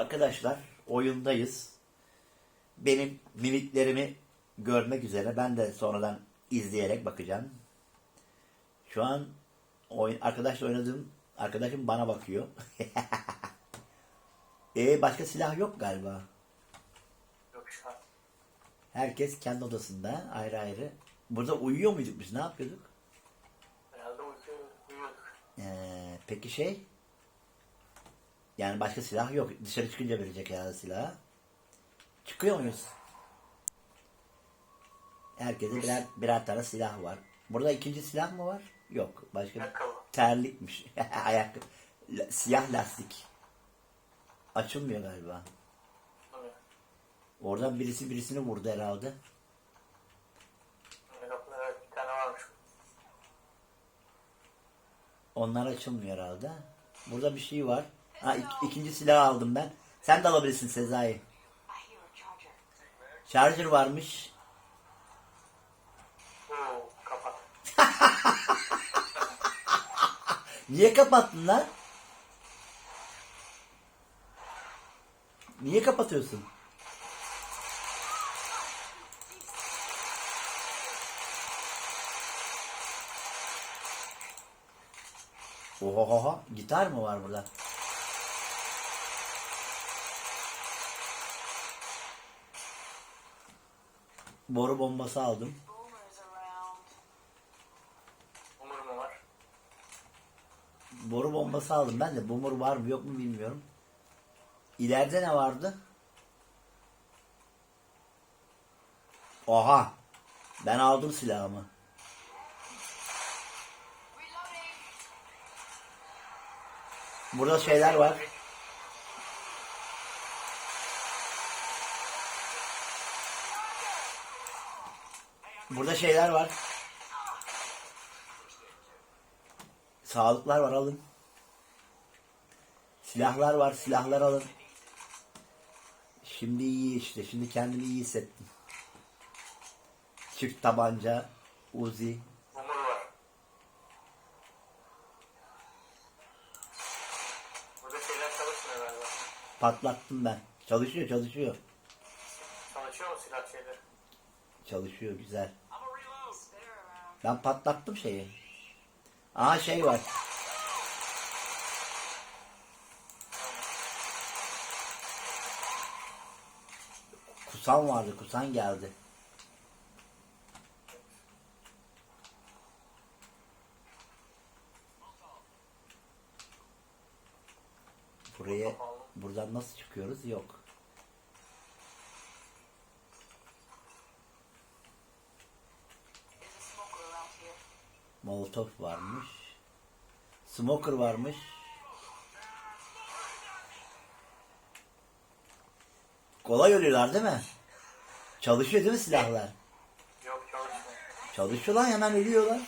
Arkadaşlar oyundayız. Benim mimiklerimi görmek üzere ben de sonradan izleyerek bakacağım. Şu an oyun arkadaşla oynadığım arkadaşım bana bakıyor. e başka silah yok galiba. Yok şu an. Herkes kendi odasında ayrı ayrı. Burada uyuyor muyduk biz? Ne yapıyorduk? Herhalde uyuyorduk. Ee, peki şey? Yani başka silah yok. Dışarı çıkınca verecek herhalde silahı. Çıkıyor muyuz? Herkesin birer, birer tane silah var. Burada ikinci silah mı var? Yok. Başka bir terlikmiş. Ayakkabı. La- siyah lastik. Açılmıyor galiba. Evet. Oradan birisi birisini vurdu herhalde. Ayakkabı evet bir tane varmış. Onlar açılmıyor herhalde. Burada bir şey var. Ha ik- ikinci silahı aldım ben. Sen de alabilirsin Sezai. Charger. Varmış. Niye kapattın lan? Niye kapatıyorsun? Oha gitar mı var burada? Boru bombası aldım. Umur mu var? Boru bombası aldım ben de. Boomer var mı yok mu bilmiyorum. İleride ne vardı? Oha. Ben aldım silahımı. Burada şeyler var. Burada şeyler var. Sağlıklar var alın. Silahlar var silahlar alın. Şimdi iyi işte. Şimdi kendimi iyi hissettim. Çift tabanca, Uzi. Patlattım ben. Çalışıyor çalışıyor. Çalışıyor mu silah şeyleri? Çalışıyor güzel. Ben patlattım şeyi. Aa şey var. Kusan vardı. Kusan geldi. Buraya buradan nasıl çıkıyoruz? Yok. Molotov varmış. Smoker varmış. Kolay ölüyorlar değil mi? Çalışıyor değil mi silahlar? Yok çalışmıyor. Çalışıyor lan hemen ölüyorlar.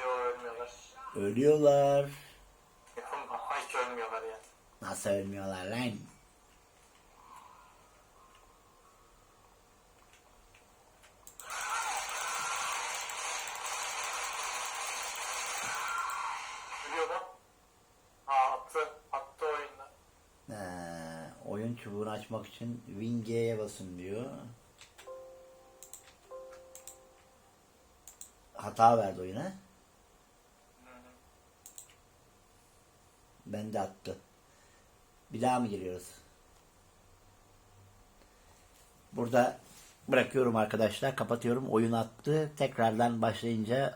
Yok ölmüyorlar. Ölüyorlar. Hiç ölmüyorlar ya. Nasıl ölmüyorlar lan? Ölüyor mu? Aa attı. Attı oyunda. Ee, oyun çubuğunu açmak için Win G'ye basın diyor. Hata verdi oyuna. Ben de attı. Bir daha mı giriyoruz? Burada bırakıyorum arkadaşlar. Kapatıyorum. Oyun attı. Tekrardan başlayınca